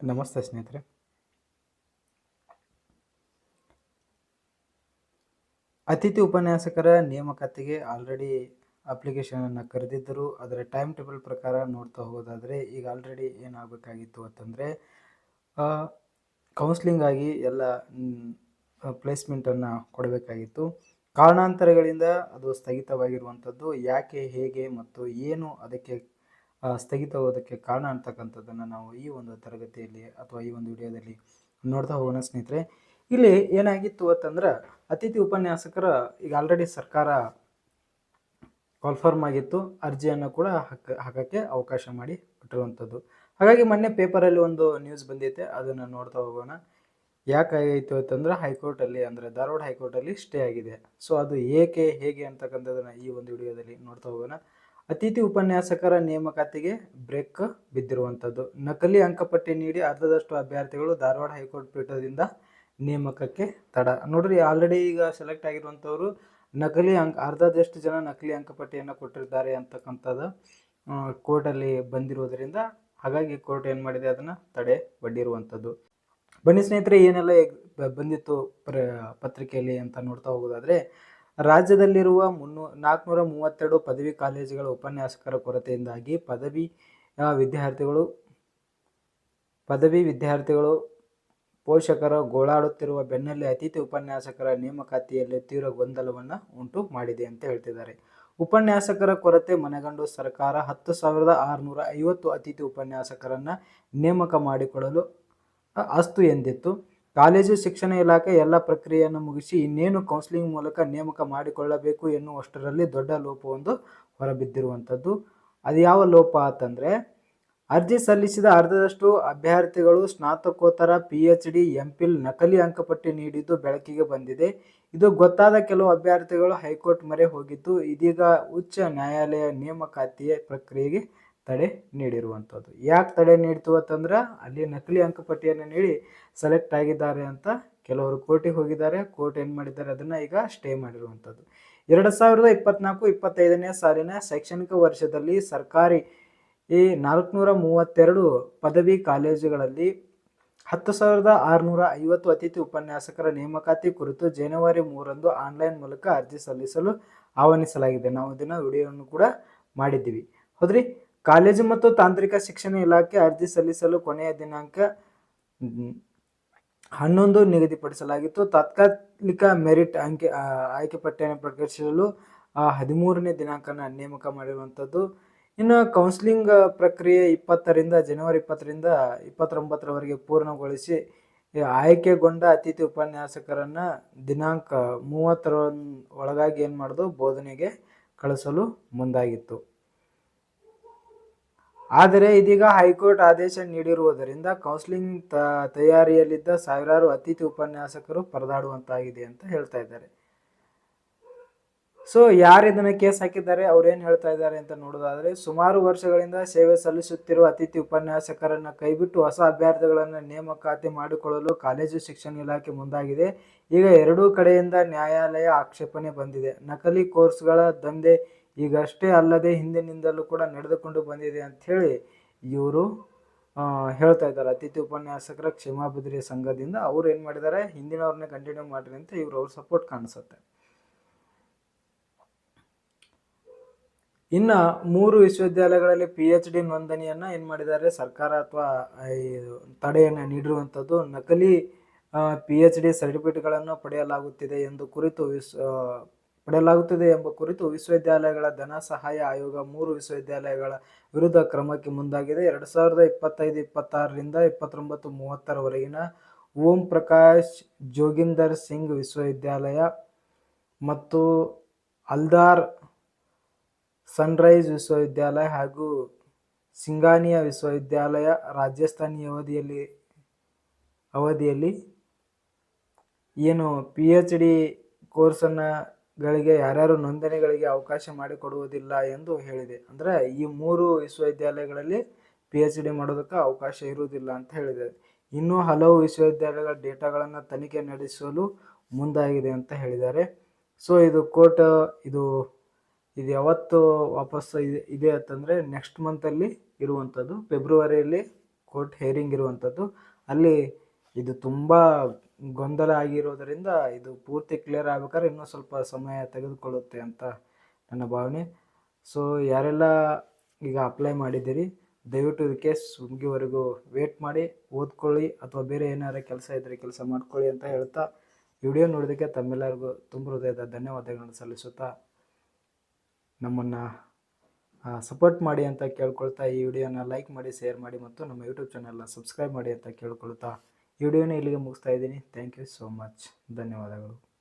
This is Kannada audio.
ನಮಸ್ತೆ ಸ್ನೇಹಿತರೆ. ಅತಿಥಿ ಉಪನ್ಯಾಸಕರ ನೇಮಕಾತಿಗೆ ಆಲ್ರೆಡಿ ಅಪ್ಲಿಕೇಶನನ್ನು ಕರೆದಿದ್ದರು. ಅದರ ಟೈಮ್ ಟೇಬಲ್ ಪ್ರಕಾರ ನೋಡ್ತಾ ಹೋಗೋದಾದರೆ ಈಗ ಆಲ್ರೆಡಿ ಏನಾಗಬೇಕಾಗಿತ್ತು ಅಂತಂದರೆ ಕೌನ್ಸ್ಲಿಂಗ್ ಆಗಿ ಎಲ್ಲ ಪ್ಲೇಸ್ಮೆಂಟನ್ನು ಕೊಡಬೇಕಾಗಿತ್ತು. ಕಾರಣಾಂತರಗಳಿಂದ ಅದು ಸ್ಥಗಿತವಾಗಿರುವಂಥದ್ದು ಯಾಕೆ, ಹೇಗೆ ಮತ್ತು ಏನು ಅದಕ್ಕೆ ಆ, ಸ್ಥಗಿತವಾಗೋದಕ್ಕೆ ಕಾರಣ ಅಂತಕ್ಕಂಥದ್ದನ್ನು ನಾವು ಈ ಒಂದು ತರಗತಿಯಲ್ಲಿ ಅಥವಾ ಈ ಒಂದು ವಿಡಿಯೋದಲ್ಲಿ ನೋಡ್ತಾ ಹೋಗೋಣ ಸ್ನೇಹಿತರೆ. ಇಲ್ಲಿ ಏನಾಗಿತ್ತು ಅಂತಂದ್ರೆ ಅತಿಥಿ ಉಪನ್ಯಾಸಕರ ಈಗ ಆಲ್ರೆಡಿ ಸರ್ಕಾರ ಕನ್ಫರ್ಮ್ ಆಗಿತ್ತು ಅರ್ಜಿಯನ್ನು ಕೂಡ ಹಾಕ ಹಾಕೋಕ್ಕೆ ಅವಕಾಶ ಮಾಡಿ ಕೊಟ್ಟಿರುವಂಥದ್ದು. ಹಾಗಾಗಿ ಮೊನ್ನೆ ಪೇಪರಲ್ಲಿ ಒಂದು ನ್ಯೂಸ್ ಬಂದೈತೆ ಅದನ್ನು ನೋಡ್ತಾ ಹೋಗೋಣ. ಯಾಕಾಗಿತ್ತು ಅಂತಂದ್ರೆ ಹೈಕೋರ್ಟಲ್ಲಿ ಅಂದರೆ ಧಾರವಾಡ ಹೈಕೋರ್ಟಲ್ಲಿ ಸ್ಟೇ ಆಗಿದೆ. ಸೊ ಅದು ಏಕೆ ಹೇಗೆ ಅಂತಕ್ಕಂಥದ್ದನ್ನು ಈ ಒಂದು ವಿಡಿಯೋದಲ್ಲಿ ನೋಡ್ತಾ ಹೋಗೋಣ. ಅತಿಥಿ ಉಪನ್ಯಾಸಕರ ನೇಮಕಾತಿಗೆ ಬ್ರೇಕ್ ಬಿದ್ದಿರುವಂಥದ್ದು. ನಕಲಿ ಅಂಕಪಟ್ಟಿ ನೀಡಿ ಅರ್ಧದಷ್ಟು ಅಭ್ಯರ್ಥಿಗಳು ಧಾರವಾಡ ಹೈಕೋರ್ಟ್ ಪೀಠದಿಂದ ನೇಮಕಕ್ಕೆ ತಡ. ನೋಡ್ರಿ ಆಲ್ರೆಡಿ ಈಗ ಸೆಲೆಕ್ಟ್ ಆಗಿರುವಂಥವ್ರು ನಕಲಿ ಅಂಕ, ಅರ್ಧದಷ್ಟು ಜನ ನಕಲಿ ಅಂಕಪಟ್ಟಿಯನ್ನು ಕೊಟ್ಟಿರ್ತಾರೆ ಅಂತಕ್ಕಂಥದ್ದು ಕೋರ್ಟಲ್ಲಿ ಬಂದಿರೋದರಿಂದ ಹಾಗಾಗಿ ಕೋರ್ಟ್ ಏನು ಮಾಡಿದೆ, ಅದನ್ನು ತಡೆ ಬಡ್ಡಿರುವಂಥದ್ದು ಬನ್ನಿ ಸ್ನೇಹಿತರೆ, ಏನೆಲ್ಲ ಬಂದಿತ್ತು ಪ್ರ, ಪತ್ರಿಕೆಯಲ್ಲಿ ಅಂತ ನೋಡ್ತಾ ಹೋಗೋದಾದರೆ ರಾಜ್ಯದಲ್ಲಿರುವ ಮುನ್ನೂ, ನಾಲ್ಕುನೂರ ಮೂವತ್ತೆರಡು ಪದವಿ ಕಾಲೇಜುಗಳ ಉಪನ್ಯಾಸಕರ ಕೊರತೆಯಿಂದಾಗಿ ಪದವಿ ವಿದ್ಯಾರ್ಥಿಗಳು ಪದವಿ ವಿದ್ಯಾರ್ಥಿಗಳು, ಪೋಷಕರ ಗೋಳಾಡುತ್ತಿರುವ ಬೆನ್ನಲ್ಲೇ ಅತಿಥಿ ಉಪನ್ಯಾಸಕರ ನೇಮಕಾತಿಯಲ್ಲಿ ತೀವ್ರ ಗೊಂದಲವನ್ನು ಉಂಟು ಮಾಡಿದೆ ಅಂತ ಹೇಳ್ತಿದ್ದಾರೆ. ಉಪನ್ಯಾಸಕರ ಕೊರತೆ ಮನಗಂಡು ಸರ್ಕಾರ ಹತ್ತು ಸಾವಿರದ ಆರುನೂರ ಐವತ್ತು ಅತಿಥಿ ಉಪನ್ಯಾಸಕರನ್ನು ನೇಮಕ ಮಾಡಿಕೊಳ್ಳಲು ಅಸ್ತು ಎಂದಿತ್ತು. ಕಾಲೇಜು ಶಿಕ್ಷಣ ಇಲಾಖೆ ಎಲ್ಲ ಪ್ರಕ್ರಿಯೆಯನ್ನು ಮುಗಿಸಿ ಇನ್ನೇನು ಕೌನ್ಸಿಲಿಂಗ್ ಮೂಲಕ ನೇಮಕ ಮಾಡಿಕೊಳ್ಳಬೇಕು ಎನ್ನುವಷ್ಟರಲ್ಲಿ ದೊಡ್ಡ ಲೋಪವೊಂದು ಹೊರಬಿದ್ದಿರುವಂಥದ್ದು. ಅದು ಯಾವ ಲೋಪ ಅಂತಂದರೆ, ಅರ್ಜಿ ಸಲ್ಲಿಸಿದ ಅರ್ಧದಷ್ಟು ಅಭ್ಯರ್ಥಿಗಳು ಸ್ನಾತಕೋತ್ತರ P H D M Phil ನಕಲಿ ಅಂಕಪಟ್ಟಿ ನೀಡಿದ್ದು ಬೆಳಕಿಗೆ ಬಂದಿದೆ. ಇದು ಗೊತ್ತಾದ ಕೆಲವು ಅಭ್ಯರ್ಥಿಗಳು ಹೈಕೋರ್ಟ್ ಮೊರೆ ಹೋಗಿದ್ದು, ಇದೀಗ ಉಚ್ಚ ನ್ಯಾಯಾಲಯ ನೇಮಕಾತಿಯ ಪ್ರಕ್ರಿಯೆಗೆ ತಡೆ ನೀಡಿರುವಂಥದ್ದು. ಯಾಕೆ ತಡೆ ನೀಡ್ತು ಅಂತಂದ್ರೆ ಅಲ್ಲಿ ನಕಲಿ ಅಂಕಪಟ್ಟಿಯನ್ನು ನೀಡಿ ಸೆಲೆಕ್ಟ್ ಆಗಿದ್ದಾರೆ ಅಂತ ಕೆಲವರು ಕೋರ್ಟಿಗೆ ಹೋಗಿದ್ದಾರೆ. ಕೋರ್ಟ್ ಏನು ಮಾಡಿದ್ದಾರೆ? ಅದನ್ನು ಈಗ ಸ್ಟೇ ಮಾಡಿರುವಂಥದ್ದು. ಎರಡು ಸಾವಿರದ ಇಪ್ಪತ್ನಾಲ್ಕು ಇಪ್ಪತ್ತೈದನೇ ಸಾಲಿನ ಶೈಕ್ಷಣಿಕ ವರ್ಷದಲ್ಲಿ ಸರ್ಕಾರಿ ಈ ನಾಲ್ಕುನೂರ ಮೂವತ್ತೆರಡು ಪದವಿ ಕಾಲೇಜುಗಳಲ್ಲಿ ಹತ್ತು ಸಾವಿರದ ಆರುನೂರ ಐವತ್ತು ಅತಿಥಿ ಉಪನ್ಯಾಸಕರ ನೇಮಕಾತಿ ಕುರಿತು ಜನವರಿ ಮೂರಂದು ಆನ್ಲೈನ್ ಮೂಲಕ ಅರ್ಜಿ ಸಲ್ಲಿಸಲು ಆಹ್ವಾನಿಸಲಾಗಿದೆ. ನಾವು ದಿನ ವಿಡಿಯೋವನ್ನು ಕೂಡ ಮಾಡಿದ್ದೀವಿ. ಹೌದ್ರಿ? ಕಾಲೇಜು ಮತ್ತು ತಾಂತ್ರಿಕ ಶಿಕ್ಷಣ ಇಲಾಖೆ ಅರ್ಜಿ ಸಲ್ಲಿಸಲು ಕೊನೆಯ ದಿನಾಂಕ ಹನ್ನೊಂದು ನಿಗದಿಪಡಿಸಲಾಗಿತ್ತು. ತಾತ್ಕಾಲಿಕ ಮೆರಿಟ್ ಅಂಕೆ ಆಯ್ಕೆ ಪಟ್ಟಿಯನ್ನು ಪ್ರಕಟಿಸಲು ಆ, ಹದಿಮೂರನೇ ದಿನಾಂಕನ ನೇಮಕ ಮಾಡಿರುವಂಥದ್ದು. ಇನ್ನು ಕೌನ್ಸಿಲಿಂಗ್ ಪ್ರಕ್ರಿಯೆ ಇಪ್ಪತ್ತರಿಂದ ಜನವರಿ ಇಪ್ಪತ್ತರಿಂದ ಇಪ್ಪತ್ತೊಂಬತ್ತರವರೆಗೆ ಪೂರ್ಣಗೊಳಿಸಿ ಆಯ್ಕೆಗೊಂಡ ಅತಿಥಿ ಉಪನ್ಯಾಸಕರನ್ನು ದಿನಾಂಕ ಮೂವತ್ತರ ಒಳಗಾಗಿ ಏನು ಮಾಡೋದು ಬೋಧನೆಗೆ ಕಳಿಸಲು ಮುಂದಾಗಿತ್ತು. ಆದರೆ ಇದೀಗ ಹೈಕೋರ್ಟ್ ಆದೇಶ ನೀಡಿರುವುದರಿಂದ ಕೌನ್ಸಿಲಿಂಗ್ ತ, ತಯಾರಿಯಲ್ಲಿದ್ದ ಸಾವಿರಾರು ಅತಿಥಿ ಉಪನ್ಯಾಸಕರು ಪರದಾಡುವಂತಾಗಿದೆ ಅಂತ ಹೇಳ್ತಾ ಇದ್ದಾರೆ. ಸೊ ಯಾರು ಇದನ್ನ ಕೇಸ್ ಹಾಕಿದ್ದಾರೆ ಅವ್ರು ಏನು ಹೇಳ್ತಾ ಇದ್ದಾರೆ ಅಂತ ನೋಡೋದಾದ್ರೆ, ಸುಮಾರು ವರ್ಷಗಳಿಂದ ಸೇವೆ ಸಲ್ಲಿಸುತ್ತಿರುವ ಅತಿಥಿ ಉಪನ್ಯಾಸಕರನ್ನ ಕೈಬಿಟ್ಟು ಹೊಸ ಅಭ್ಯರ್ಥಿಗಳನ್ನು ನೇಮಕಾತಿ ಮಾಡಿಕೊಳ್ಳಲು ಕಾಲೇಜು ಶಿಕ್ಷಣ ಇಲಾಖೆ ಮುಂದಾಗಿದೆ. ಈಗ ಎರಡೂ ಕಡೆಯಿಂದ ನ್ಯಾಯಾಲಯ ಆಕ್ಷೇಪಣೆ ಬಂದಿದೆ. ನಕಲಿ ಕೋರ್ಸ್ಗಳ ದಂಧೆ ಈಗಷ್ಟೇ ಅಲ್ಲದೆ ಹಿಂದಿನಿಂದಲೂ ಕೂಡ ನಡೆದುಕೊಂಡು ಬಂದಿದೆ ಅಂತ ಹೇಳಿ ಇವರು ಹೇಳ್ತಾ ಇದ್ದಾರೆ. ಅತಿಥಿ ಉಪನ್ಯಾಸಕರ ಕ್ಷಮಾಬುದ್ರಿ ಸಂಘದಿಂದ ಅವ್ರು ಏನು ಮಾಡಿದ್ದಾರೆ? ಹಿಂದಿನವ್ರನ್ನೇ ಕಂಟಿನ್ಯೂ ಮಾಡ್ರಿ ಅಂತ ಇವ್ರು ಅವ್ರ ಸಪೋರ್ಟ್ ಕಾಣಿಸುತ್ತೆ. ಇನ್ನು ಮೂರು ವಿಶ್ವವಿದ್ಯಾಲಯಗಳಲ್ಲಿ ಪಿ ಎಚ್ ಡಿ ನೋಂದಣಿಯನ್ನು ಏನು ಮಾಡಿದ್ದಾರೆ? ಸರ್ಕಾರ ಅಥವಾ ತಡೆಯನ್ನು ನೀಡಿರುವಂಥದ್ದು ನಕಲಿ ಪಿ ಎಚ್ ಡಿ ಸರ್ಟಿಫಿಕೇಟ್ಗಳನ್ನು ಪಡೆಯಲಾಗುತ್ತಿದೆ ಎಂದು ಕುರಿತು ಆ, ಪಡೆಯಲಾಗುತ್ತಿದೆ ಎಂಬ ಕುರಿತು ವಿಶ್ವವಿದ್ಯಾಲಯಗಳ ಧನ ಸಹಾಯ ಆಯೋಗ ಮೂರು ವಿಶ್ವವಿದ್ಯಾಲಯಗಳ ವಿರುದ್ಧ ಕ್ರಮಕ್ಕೆ ಮುಂದಾಗಿದೆ. ಎರಡು ಸಾವಿರದ ಇಪ್ಪತ್ತೈದು ಇಪ್ಪತ್ತಾರರಿಂದ ಇಪ್ಪತ್ತೊಂಬತ್ತು ಮೂವತ್ತರವರೆಗಿನ ಓಂ ಪ್ರಕಾಶ್ ಜೋಗಿಂದರ್ ಸಿಂಗ್ ವಿಶ್ವವಿದ್ಯಾಲಯ ಮತ್ತು ಅಲ್ದಾರ್ ಸನ್ರೈಸ್ ವಿಶ್ವವಿದ್ಯಾಲಯ ಹಾಗೂ ಸಿಂಗಾನಿಯಾ ವಿಶ್ವವಿದ್ಯಾಲಯ ರಾಜಸ್ಥಾನಿ ಅವಧಿಯಲ್ಲಿ ಅವಧಿಯಲ್ಲಿ ಏನು ಪಿ ಎಚ್ ಡಿ ಕೋರ್ಸನ್ನು ಗಳಿಗೆ ಯಾರ್ಯಾರು ನೋಂದಣಿಗಳಿಗೆ ಅವಕಾಶ ಮಾಡಿಕೊಡುವುದಿಲ್ಲ ಎಂದು ಹೇಳಿದೆ. ಅಂದರೆ ಈ ಮೂರು ವಿಶ್ವವಿದ್ಯಾಲಯಗಳಲ್ಲಿ ಪಿ ಎಚ್ ಡಿ ಮಾಡೋದಕ್ಕೆ ಅವಕಾಶ ಇರುವುದಿಲ್ಲ ಅಂತ ಹೇಳಿದೆ. ಇನ್ನೂ ಹಲವು ವಿಶ್ವವಿದ್ಯಾಲಯಗಳ ಡೇಟಾಗಳನ್ನು ತನಿಖೆ ನಡೆಸಲು ಮುಂದಾಗಿದೆ ಅಂತ ಹೇಳಿದ್ದಾರೆ. ಸೊ ಇದು ಕೋರ್ಟ್, ಇದು ಇದು ಯಾವತ್ತು ವಾಪಸ್ ಇದೆ ಇದೆ ಅಂತಂದರೆ ನೆಕ್ಸ್ಟ್ ಮಂತಲ್ಲಿ ಇರುವಂಥದ್ದು. ಫೆಬ್ರವರಿಯಲ್ಲಿ ಕೋರ್ಟ್ ಹೇರಿಂಗ್ ಇರುವಂಥದ್ದು. ಅಲ್ಲಿ ಇದು ತುಂಬ ಗೊಂದಲ ಆಗಿರೋದರಿಂದ ಇದು ಪೂರ್ತಿ ಕ್ಲಿಯರ್ ಆಗ್ಬೇಕಾದ್ರೆ ಇನ್ನೂ ಸ್ವಲ್ಪ ಸಮಯ ತೆಗೆದುಕೊಳ್ಳುತ್ತೆ ಅಂತ ನನ್ನ ಭಾವನೆ. ಸೊ ಯಾರೆಲ್ಲ ಈಗ ಅಪ್ಲೈ ಮಾಡಿದ್ದೀರಿ, ದಯವಿಟ್ಟು ಇದಕ್ಕೆ ಮುಗಿವರೆಗೂ ವೇಟ್ ಮಾಡಿ, ಓದ್ಕೊಳ್ಳಿ ಅಥವಾ ಬೇರೆ ಏನಾರ ಕೆಲಸ ಇದ್ದರೆ ಕೆಲಸ ಮಾಡ್ಕೊಳ್ಳಿ ಅಂತ ಹೇಳ್ತಾ ವಿಡಿಯೋ ನೋಡೋದಕ್ಕೆ ತಮ್ಮೆಲ್ಲರಿಗೂ ತುಂಬ ಹೃದಯದ ಧನ್ಯವಾದಗಳನ್ನು ಸಲ್ಲಿಸುತ್ತಾ ನಮ್ಮನ್ನು ಸಪೋರ್ಟ್ ಮಾಡಿ ಅಂತ ಕೇಳ್ಕೊಳ್ತಾ ಈ ವಿಡಿಯೋನ ಲೈಕ್ ಮಾಡಿ ಶೇರ್ ಮಾಡಿ ಮತ್ತು ನಮ್ಮ ಯೂಟ್ಯೂಬ್ ಚಾನಲ್ನ ಸಬ್ಸ್ಕ್ರೈಬ್ ಮಾಡಿ ಅಂತ ಕೇಳ್ಕೊಳ್ತಾ ವಿಡಿಯೋನ ಇಲ್ಲಿಗೆ ಮುಗಿಸ್ತಾ ಇದ್ದೀನಿ. ಥ್ಯಾಂಕ್ ಯು ಸೋ ಮಚ್ ಧನ್ಯವಾದಗಳು.